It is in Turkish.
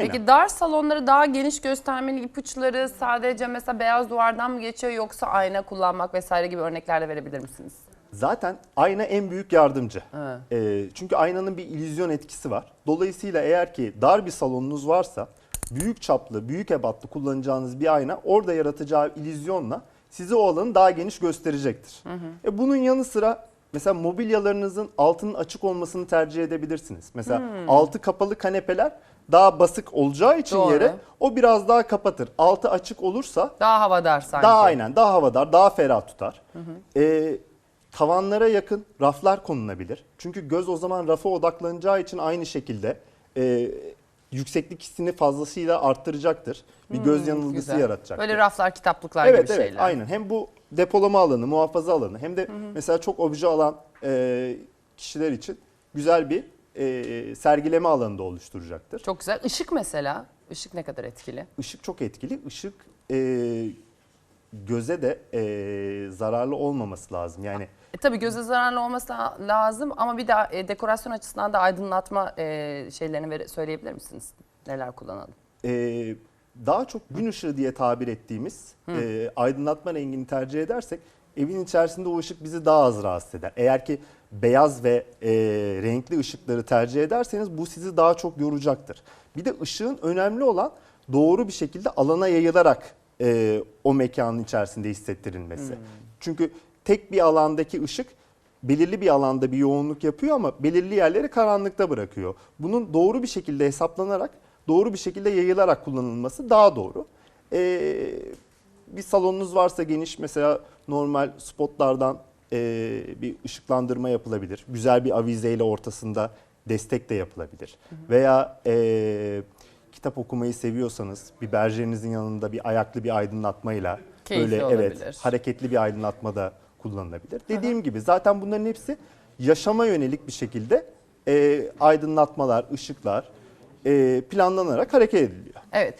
Peki dar salonları daha geniş göstermeli ipuçları sadece mesela beyaz duvardan mı geçiyor yoksa ayna kullanmak vesaire gibi örnekler de verebilir misiniz? Zaten ayna en büyük yardımcı. Ee, çünkü aynanın bir illüzyon etkisi var. Dolayısıyla eğer ki dar bir salonunuz varsa büyük çaplı, büyük ebatlı kullanacağınız bir ayna orada yaratacağı illüzyonla sizi o alanı daha geniş gösterecektir. E bunun yanı sıra mesela mobilyalarınızın altının açık olmasını tercih edebilirsiniz. Mesela altı kapalı kanepeler daha basık olacağı için Doğru. yere o biraz daha kapatır. Altı açık olursa Daha havadar sanki. daha aynen daha havadar, daha ferah tutar. Ee, tavanlara yakın raflar konulabilir. Çünkü göz o zaman rafa odaklanacağı için aynı şekilde e, yükseklik hissini fazlasıyla arttıracaktır. Bir göz yanılgısı Güzel. yaratacaktır. Böyle raflar, kitaplıklar evet gibi evet şeyler. aynen. Hem bu depolama alanı, muhafaza alanı hem de mesela çok obje alan e, kişiler için güzel bir e, sergileme alanı da oluşturacaktır. Çok güzel. Işık mesela. Işık ne kadar etkili? Işık çok etkili. Işık e, göze de e, zararlı olmaması lazım. Yani E, tabii göze zararlı olması la- lazım ama bir de e, dekorasyon açısından da aydınlatma e, şeylerini vere- söyleyebilir misiniz? Neler kullanalım? e, daha çok gün ışığı diye tabir ettiğimiz e, aydınlatma rengini tercih edersek evin içerisinde o ışık bizi daha az rahatsız eder. Eğer ki beyaz ve e, renkli ışıkları tercih ederseniz bu sizi daha çok yoracaktır. Bir de ışığın önemli olan doğru bir şekilde alana yayılarak e, o mekanın içerisinde hissettirilmesi. Çünkü tek bir alandaki ışık belirli bir alanda bir yoğunluk yapıyor ama belirli yerleri karanlıkta bırakıyor. Bunun doğru bir şekilde hesaplanarak, doğru bir şekilde yayılarak kullanılması daha doğru. Ee, bir salonunuz varsa geniş mesela normal spotlardan e, bir ışıklandırma yapılabilir. Güzel bir avizeyle ortasında destek de yapılabilir. Veya e, kitap okumayı seviyorsanız bir berjerinizin yanında bir ayaklı bir aydınlatmayla Keyifli böyle olabilir. evet hareketli bir aydınlatma da kullanılabilir. Dediğim gibi zaten bunların hepsi yaşama yönelik bir şekilde e, aydınlatmalar, ışıklar e, planlanarak hareket ediliyor. Evet.